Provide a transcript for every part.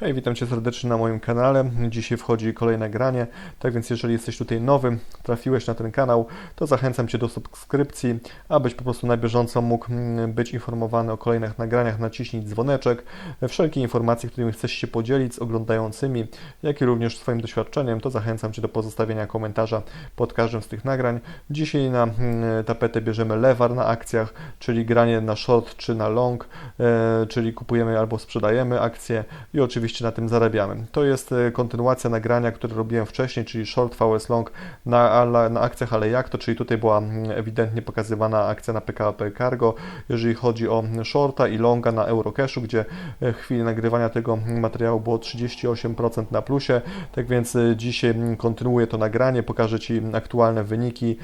Hej, witam Cię serdecznie na moim kanale. Dzisiaj wchodzi kolejne granie, tak więc jeżeli jesteś tutaj nowy, trafiłeś na ten kanał, to zachęcam Cię do subskrypcji, abyś po prostu na bieżąco mógł mm, być informowany o kolejnych nagraniach, naciśnij dzwoneczek. Wszelkie informacje, którymi chcesz się podzielić z oglądającymi, jak i również swoim doświadczeniem, to zachęcam Cię do pozostawienia komentarza pod każdym z tych nagrań. Dzisiaj na mm, tapetę bierzemy lewar na akcjach, czyli granie na short czy na long, e, czyli kupujemy albo sprzedajemy akcje i oczywiście na tym zarabiamy. To jest e, kontynuacja nagrania, które robiłem wcześniej, czyli short VS long na, na akcjach, ale jak to, czyli tutaj była mm, ewidentnie pokazywana akcja na PKP Cargo, jeżeli chodzi o shorta i longa na Eurocashu, gdzie e, w chwili nagrywania tego materiału było 38% na plusie, tak więc e, dzisiaj mm, kontynuuję to nagranie, pokażę Ci aktualne wyniki.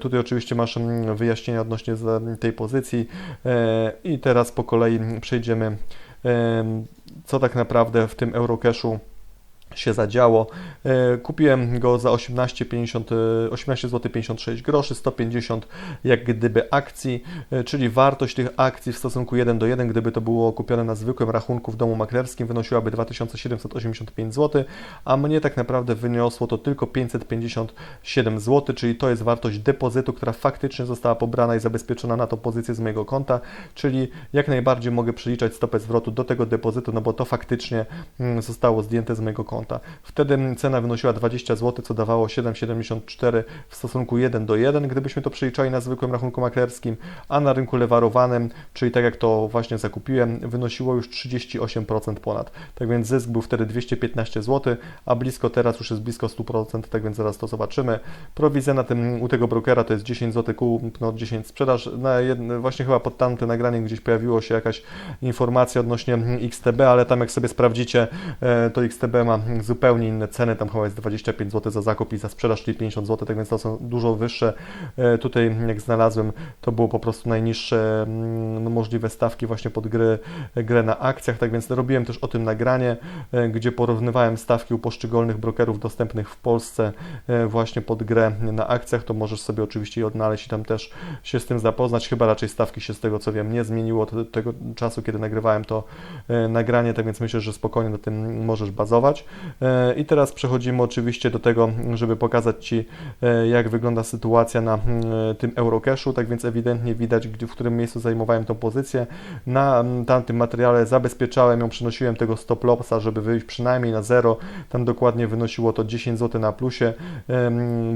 Tutaj oczywiście masz mm, wyjaśnienia odnośnie tej pozycji i teraz po kolei przejdziemy em, co tak naprawdę w tym Eurocashu się zadziało. E, Kupiłem go za 18,50 e, 18 zł 56 groszy, 150 jak gdyby akcji, e, czyli wartość tych akcji w stosunku 1 do 1, gdyby to było kupione na zwykłym rachunku w domu maklerskim, wynosiłaby 2785 zł, a mnie tak naprawdę wyniosło to tylko 557 zł, czyli to jest wartość depozytu, która faktycznie została pobrana i zabezpieczona na tą pozycję z mojego konta, czyli jak najbardziej mogę przeliczać stopę zwrotu do tego depozytu, no bo to faktycznie mm, zostało zdjęte z mojego konta. Wtedy cena wynosiła 20 zł, co dawało 7,74 w stosunku 1 do 1, gdybyśmy to przeliczali na zwykłym rachunku maklerskim, a na rynku lewarowanym, czyli tak jak to właśnie zakupiłem, wynosiło już 38% ponad. Tak więc zysk był wtedy 215 zł, a blisko teraz już jest blisko 100%, tak więc zaraz to zobaczymy. Prowizja na tym u tego brokera to jest 10 zł kup, no 10 sprzedaż. Na jedno, właśnie chyba pod tamte nagranie gdzieś pojawiło się jakaś informacja odnośnie XTB, ale tam jak sobie sprawdzicie, e, to XTB ma zupełnie inne ceny, tam chyba jest 25 zł za zakup i za sprzedaż, czyli 50 zł, tak więc to są dużo wyższe. E, Tutaj jak znalazłem, to było po prostu najniższe mm, no, możliwe stawki właśnie pod gry, grę na akcjach, tak więc robiłem też o tym nagranie, e, gdzie porównywałem stawki u poszczególnych brokerów dostępnych w Polsce e, właśnie pod grę na akcjach, to możesz sobie oczywiście je odnaleźć i tam też się z tym zapoznać, chyba raczej stawki się z tego co wiem nie zmieniło od tego czasu, kiedy nagrywałem to nagranie, tak więc myślę, że spokojnie na tym możesz bazować. E, I teraz przechodzimy oczywiście do tego, żeby pokazać Ci, e, jak wygląda sytuacja na mm, tym Eurocashu. Tak więc ewidentnie widać, w którym miejscu zajmowałem tą pozycję. Na tamtym materiale zabezpieczałem ją, przynosiłem tego stop lossa, żeby wyjść przynajmniej na zero. Tam dokładnie wynosiło to 10 zł na plusie,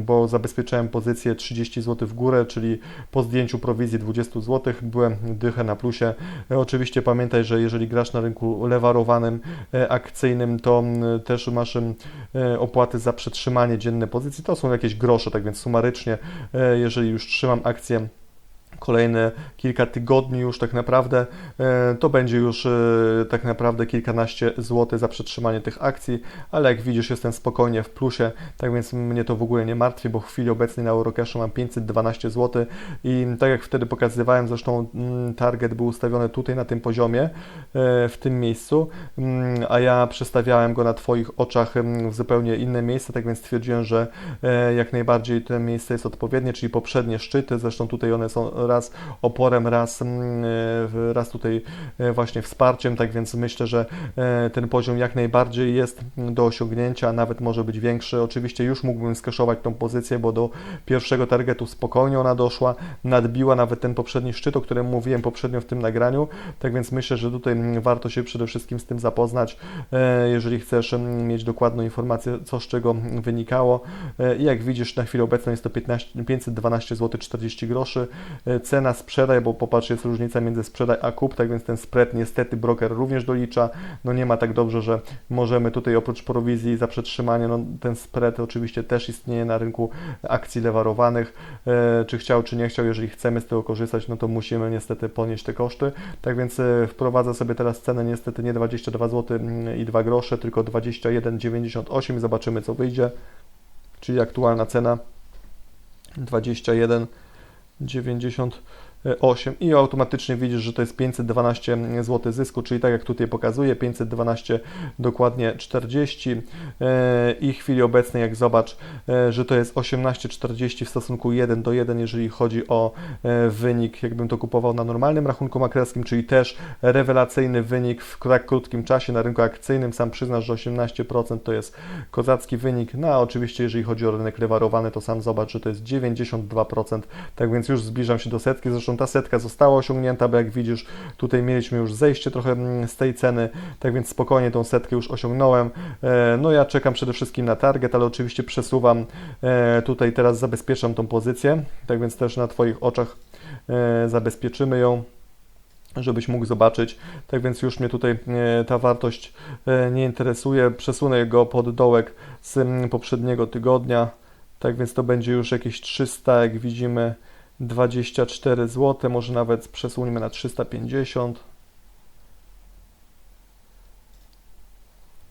bo zabezpieczałem pozycję 30 zł w górę, czyli po zdjęciu prowizji 20 zł byłem dychę na plusie. E, Oczywiście pamiętaj, że jeżeli grasz na rynku lewarowanym, e, akcyjnym, to mm, też masz e, opłaty za przetrzymanie dzienne pozycji. To są jakieś grosze, tak więc sumarycznie, e, jeżeli już trzymam akcję kolejne kilka tygodni już tak naprawdę, e, to będzie już e, tak naprawdę kilkanaście złotych za przetrzymanie tych akcji, ale jak widzisz jestem spokojnie w plusie, tak więc mnie to w ogóle nie martwi, bo w chwili obecnej na Eurocashu mam 512 zł i tak jak wtedy pokazywałem, zresztą mm, target był ustawiony tutaj na tym poziomie, e, w tym miejscu, mm, a ja przestawiałem go na Twoich oczach mm, w zupełnie inne miejsce, tak więc stwierdziłem, że jak najbardziej to miejsce jest odpowiednie, czyli poprzednie szczyty, zresztą tutaj one są raz oporem, raz, mm, raz tutaj e, właśnie wsparciem, tak więc myślę, że e, ten poziom jak najbardziej jest do osiągnięcia, a nawet może być większy. Oczywiście już mógłbym skaszować tą pozycję, bo do pierwszego targetu spokojnie ona doszła, nadbiła nawet ten poprzedni szczyt, o którym mówiłem poprzednio w tym nagraniu, tak więc myślę, że tutaj mm, warto się przede wszystkim z tym zapoznać, e, jeżeli chcesz mm, mieć dokładną informację, co z czego wynikało. Jak widzisz, na chwilę obecną jest to 15, 512 zł 40 groszy. Cena sprzedaj, bo popatrz, jest różnica między sprzedaj a kup, tak więc ten spread niestety broker również dolicza. No nie ma tak dobrze, że możemy tutaj oprócz prowizji za przetrzymanie, no ten spread oczywiście też istnieje na rynku akcji lewarowanych. E, Czy chciał, czy nie chciał, jeżeli chcemy z tego korzystać, no to musimy niestety ponieść te koszty. Tak więc e, wprowadzę sobie teraz cenę niestety nie 22 zł i 2 grosze, tylko 21,98 zobaczymy co wyjdzie. Czyli aktualna cena 21 98 8 i automatycznie widzisz, że to jest 512 zł zysku, czyli tak jak tutaj pokazuje, 512 dokładnie 40 e, i w chwili obecnej jak zobacz, e, że to jest 18,40 w stosunku 1 do 1, jeżeli chodzi o e, wynik, jakbym to kupował na normalnym rachunku maklerskim, czyli też rewelacyjny wynik w tak krótkim czasie na rynku akcyjnym. Sam przyznasz, że 18% to jest kozacki wynik. No a oczywiście, jeżeli chodzi o rynek lewarowany, to sam zobacz, że to jest 92%. Tak więc już zbliżam się do setki. Zresztą ta setka została osiągnięta, bo jak widzisz, tutaj mieliśmy już zejście trochę mm, z tej ceny, tak więc spokojnie tą setkę już osiągnąłem. E, no ja czekam przede wszystkim na target, ale oczywiście przesuwam e, tutaj teraz zabezpieczam tą pozycję, tak więc też na Twoich oczach e, zabezpieczymy ją żebyś mógł zobaczyć. Tak więc już mnie tutaj ta wartość nie interesuje. Przesunę go pod dołek z mm, poprzedniego tygodnia. Tak więc to będzie już jakieś 300, jak widzimy, 24 zł, może nawet przesuniemy na 350.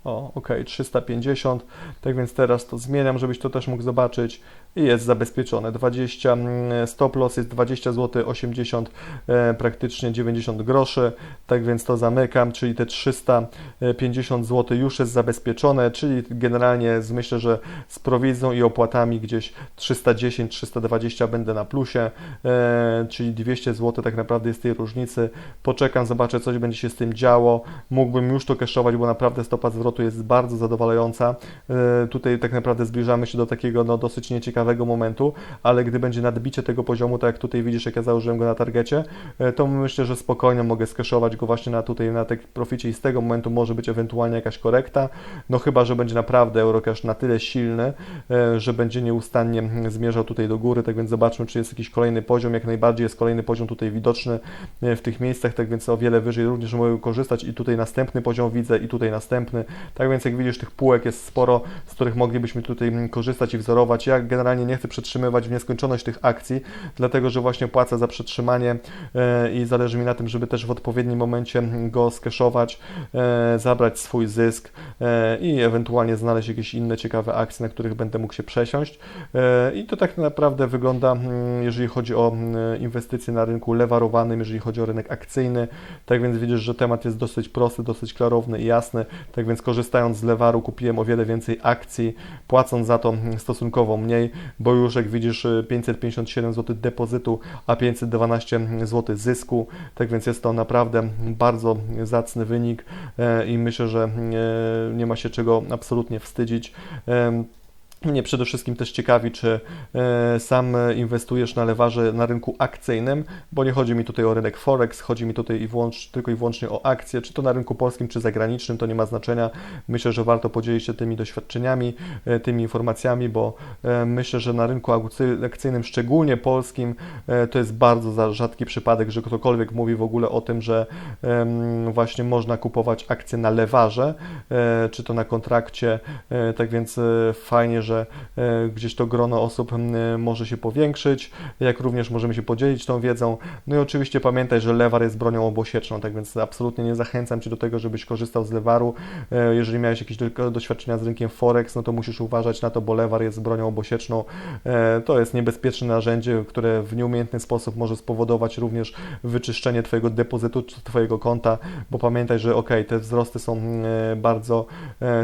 O, ok, 350. Tak więc teraz to zmieniam, żebyś to też mógł zobaczyć. I jest zabezpieczone. 20, mm, stop loss jest 20 zł 80, e, praktycznie 90 groszy. Tak więc to zamykam, czyli te 350 zł już jest zabezpieczone, czyli generalnie myślę, że z prowizją i opłatami gdzieś 310-320 będę na plusie, e, czyli 200 zł tak naprawdę jest tej różnicy. Poczekam, zobaczę, coś będzie się z tym działo. Mógłbym już to kaszować, bo naprawdę stopa zwrotu jest bardzo zadowalająca. E, tutaj tak naprawdę zbliżamy się do takiego no, dosyć nieciekawego momentu, ale gdy będzie nadbicie tego poziomu, tak jak tutaj widzisz, jak ja założyłem go na targecie, e, to myślę, że spokojnie mogę skeszować go właśnie na tutaj na tej proficie i z tego momentu może być ewentualnie jakaś korekta, no chyba, że będzie naprawdę Eurocash na tyle silny, e, że będzie nieustannie zmierzał tutaj do góry, tak więc zobaczmy, czy jest jakiś kolejny poziom, jak najbardziej jest kolejny poziom tutaj widoczny w tych miejscach, tak więc o wiele wyżej również mogę korzystać i tutaj następny poziom widzę i tutaj następny, tak więc jak widzisz, tych półek jest sporo, z których moglibyśmy tutaj korzystać i wzorować. Ja generalnie nie chcę przetrzymywać w nieskończoność tych akcji, dlatego że właśnie płacę za przetrzymanie e, i zależy mi na tym, żeby też w odpowiednim momencie go skeszować, e, zabrać swój zysk e, i ewentualnie znaleźć jakieś inne ciekawe akcje, na których będę mógł się przesiąść. I to tak naprawdę wygląda, jeżeli chodzi o inwestycje na rynku lewarowanym, jeżeli chodzi o rynek akcyjny. Tak więc widzisz, że temat jest dosyć prosty, dosyć klarowny i jasny. Tak więc korzystając z lewaru kupiłem o wiele więcej akcji, płacąc za to stosunkowo mniej, bo już jak widzisz 557 zł depozytu, a 512 zł zysku, tak więc jest to naprawdę bardzo zacny wynik e, i myślę, że e, nie ma się czego absolutnie wstydzić. Mnie przede wszystkim też ciekawi, czy e, sam inwestujesz na lewarze na rynku akcyjnym, bo nie chodzi mi tutaj o rynek Forex, chodzi mi tutaj i włącz, tylko i wyłącznie o akcje, czy to na rynku polskim, czy zagranicznym, to nie ma znaczenia. Myślę, że warto podzielić się tymi doświadczeniami, e, tymi informacjami, bo e, myślę, że na rynku akcyjnym, szczególnie polskim, to jest bardzo rzadki przypadek, że ktokolwiek mówi w ogóle o tym, że właśnie można kupować akcje na lewarze, czy to na kontrakcie, tak więc fajnie, że e, gdzieś to grono osób może się powiększyć, jak również możemy się podzielić tą wiedzą. No i oczywiście pamiętaj, że lewar jest bronią obosieczną, tak więc absolutnie nie zachęcam Cię do tego, żebyś korzystał z lewaru. E, jeżeli miałeś jakieś doświadczenia z rynkiem Forex, no to musisz uważać na to, bo lewar jest bronią obosieczną. E, to jest niebezpieczne narzędzie, które w nieumiejętny sposób może spowodować również wyczyszczenie Twojego depozytu czy Twojego konta, bo pamiętaj, że ok, te wzrosty są bardzo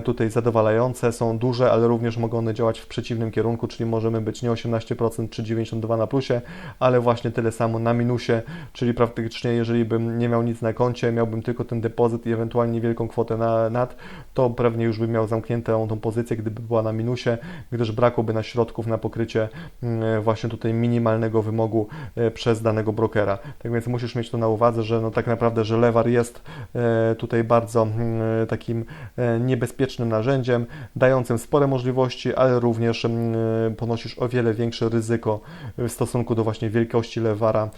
tutaj zadowalające, są duże, ale również mogą one działać w przeciwnym kierunku, czyli możemy być nie 18% czy 92 na plusie, ale właśnie tyle samo na minusie, czyli praktycznie jeżeli bym nie miał nic na koncie, miałbym tylko ten depozyt i ewentualnie niewielką kwotę na, nad, to pewnie już bym miał zamkniętą tą pozycję, gdyby była na minusie, gdyż brakłoby na środków na pokrycie mm, właśnie tutaj minimalnego wymogu e, przez danego brokera. Tak więc musisz mieć to na uwadze, że no tak naprawdę, że lewar jest e, tutaj bardzo mm, takim e, niebezpiecznym narzędziem, dającym spore możliwości, ale również mm, ponosisz o wiele większe ryzyko w stosunku do właśnie wielkości lewara,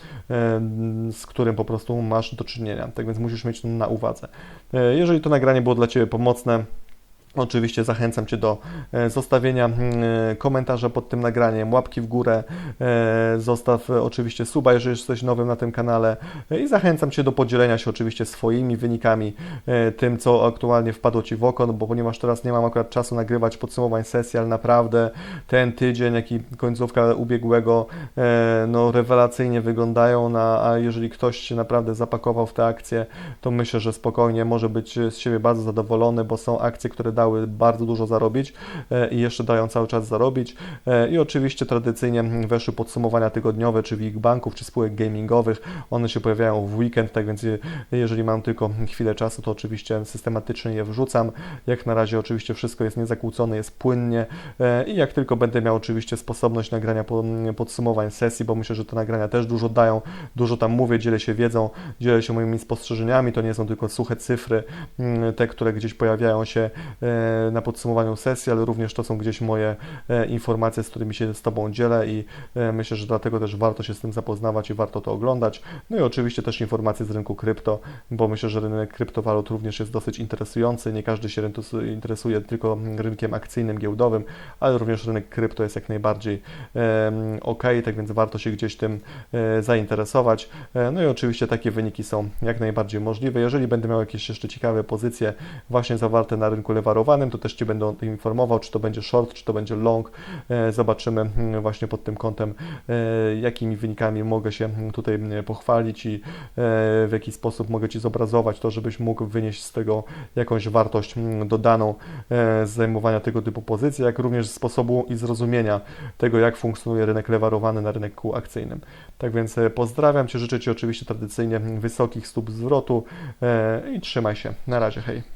z którym po prostu masz do czynienia. Tak więc musisz mieć to na uwadze. E, jeżeli to nagranie było dla Ciebie pomocne, Oczywiście zachęcam Cię do e, zostawienia mm, e, komentarza pod tym nagraniem, łapki w górę, e, zostaw oczywiście suba, jeżeli jesteś nowym na tym kanale. I zachęcam Cię do podzielenia się oczywiście swoimi wynikami, tym co aktualnie wpadło Ci w oko, no bo ponieważ teraz nie mam akurat czasu nagrywać podsumowań sesji, ale naprawdę ten tydzień, jak i końcówka ubiegłego, no rewelacyjnie wyglądają, na, a jeżeli ktoś się naprawdę zapakował w te akcje, to myślę, że spokojnie może być z siebie bardzo zadowolony, bo są akcje, które dały bardzo dużo zarobić e, i jeszcze dają cały czas zarobić. E, I oczywiście tradycyjnie weszły podsumowania tygodniowe, czy WIG banków, czy spółek gamingowych. One się pojawiają w weekend, tak więc je- jeżeli mam tylko chwilę czasu, to oczywiście systematycznie je wrzucam. Jak na razie oczywiście wszystko jest niezakłócone, jest płynnie e, i jak tylko będę miał oczywiście sposobność nagrania po- podsumowań sesji, bo myślę, że te nagrania też dużo dają, dużo tam mówię, dzielę się wiedzą, dzielę się moimi spostrzeżeniami, to nie są tylko suche cyfry, mm, te, które gdzieś pojawiają się na podsumowaniu sesji, ale również to są gdzieś moje e, informacje, z którymi się z Tobą dzielę i e, myślę, że dlatego też warto się z tym zapoznawać i warto to oglądać. No i oczywiście też informacje z rynku krypto, bo myślę, że rynek kryptowalut również jest dosyć interesujący. Nie każdy się interesuje tylko rynkiem akcyjnym, giełdowym, ale również rynek krypto jest jak najbardziej ok, tak więc warto się gdzieś tym e, zainteresować. No i oczywiście takie wyniki są jak najbardziej możliwe. Jeżeli będę miał jakieś jeszcze ciekawe pozycje właśnie zawarte na rynku to też Cię będę informował, czy to będzie short, czy to będzie long. E, Zobaczymy mm, właśnie pod tym kątem, e, jakimi wynikami mogę się mm, tutaj mm, pochwalić i e, w jaki sposób mogę Ci zobrazować to, żebyś mógł wynieść z tego jakąś wartość dodaną z zajmowania tego typu pozycji, jak również z sposobu i zrozumienia tego, jak funkcjonuje rynek lewarowany na rynku akcyjnym. Tak więc pozdrawiam Cię, życzę Ci oczywiście tradycyjnie wysokich stóp zwrotu i trzymaj się. Na razie, hej.